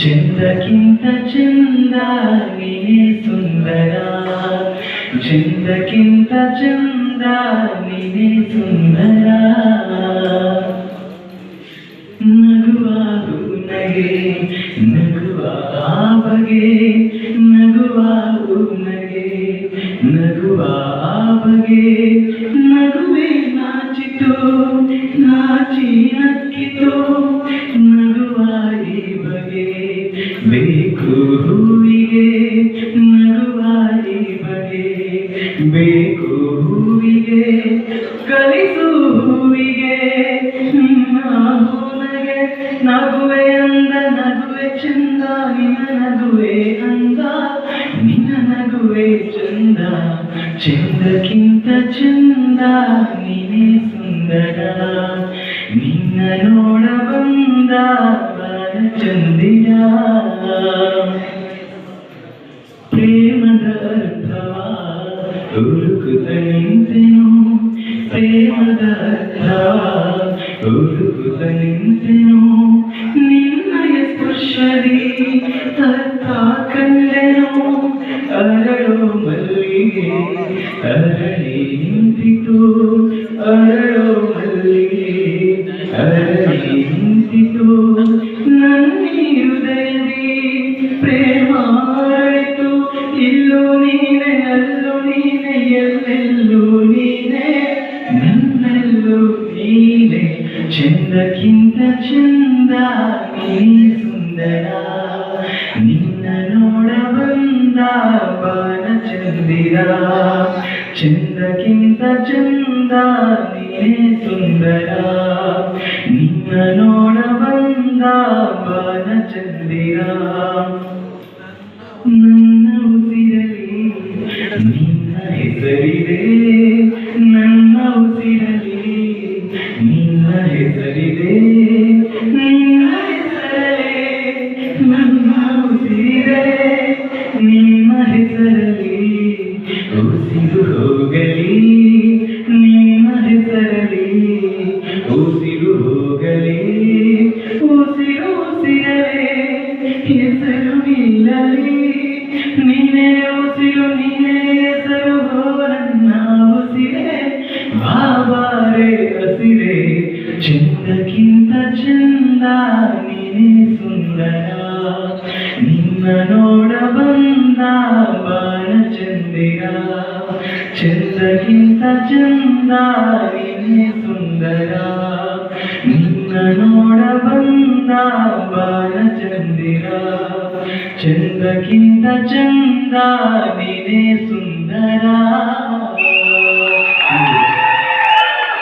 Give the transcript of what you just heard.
ಚಂದಕ್ಕಿಂತ ಚಂದ ನೀನೇ ಸುಂದರ ಚಂದಕ್ಕಿಂತ ಚಂದ ನೀನೇ ಸುಂದರ ನಗುವಾಗು ನಗೆ ನಗುವ ಆ ಬಗೆ ಬಗೆ ನಗುವೆ ನಾಚಿತು, ನಾಚಿ ನಗುವ ಈ ಬಗೆ ಬೇಕು ಹೂವಿಗೆ ನಗುವ ಈ ಬಗೆ ಬೇಕು ಹೂವಿಗೆ, ಕಲಿಸು ಹೂವಿಗೆ. ನಗುವೆ ಅಂದ, ನಗುವೆ ಚಂದ, ನಿನ್ನ ನಗುವೆ ಅಂದ, ನಿನ್ನ ನಗುವೆ ಚಂದ. ಚಂದಕ್ಕಿಂತ ಚಂದ ನೀನೇ ಸುಂದರ ನಿನ್ನ ನೋಡ ಬಂದ ಚಂದಿರ ಪ್ರೇಮದ ಅರ್ಥವ ಹುಡುಕುತ್ತ ನಿಂತೆನು ಪ್ರೇಮದ ಅರ್ಥವ ಹುಡುಕುತ್ತ ನಿಂತೆನು ನಿನ್ನಯ ಸ್ಪರ್ಶದಿ ಮಲ್ಲಿಗೆ ಅರಳಿ ನಿಂತಿತು ಅರಳು ಮಲ್ಲಿಗೆ ಅರಳಿ ನಿಂತಿತು ನನ್ನಿ ಹೃದಯದಿ ಪ್ರೇಮ ಅರಳಿತು ಇಲ್ಲೂ ನೀನೆ ಅಲ್ಲೂ ನೀನೆ ಎಲ್ಲೆಲ್ಲೂ ನೀನೆ ನನ್ನೆಲ್ಲೂ ನೀನೆ ಚಂದಕ್ಕಿಂತ ಚಂದ ನೀ ಸುಂದರ ನಿನ್ನ ನೋಡ ಬಂದ ಬಾನ ಚಂದಿರ ಚಂದಕ್ಕಿಂತ ಚಂದ ನೀನೇ ಸುಂದರ ನಿನ್ನ ನೋಡ ಬಂದ ಬಾನ ಚಂದಿರ ನನ್ನ ಉಸಿರಲಿ ನಿನ್ನ ಹೆಸರಿದೆ ನನ್ನ ಉಸಿರಲಿ ನಿನ್ನ ಹೆಸರಿದೆ ನಿನ್ನ ಹೆಸರೇ ನನ್ನ ಉಸಿರೇ ನಿಮ್ಮ ಹೆಸರಲಿ ಉಸಿರು ಹೋಗಲಿ ನಿಮ್ಮ ಹೆಸರಲಿ ಉಸಿರು ಹೋಗಲಿ ಉಸಿರು ಉಸಿರಲೇ ಹೆಸರು ನಿಲ್ಲಲಿ ನೀನೇ ಉಸಿರು ನೀನೇ ಹೆಸರು ಹೋ ನನ್ನ ಉಸಿರೇ ಬಾಬಾರೆ ಹಸಿರೇ ಚಂದಕ್ಕಿಂತ ಚಂದ ನೀನೇ ಸುಂದರ ನಿನ್ನ ಚಂದಕ್ಕಿಂತ ಚಂದ ನೀನೇ ಸುಂದರ ನಿನ್ನ ನೋಡ ಬಂದ ಬಾಣ ಚಂದಿರ ಚಂದಕ್ಕಿಂತ ಚಂದ ನೀನೇ ಸುಂದರ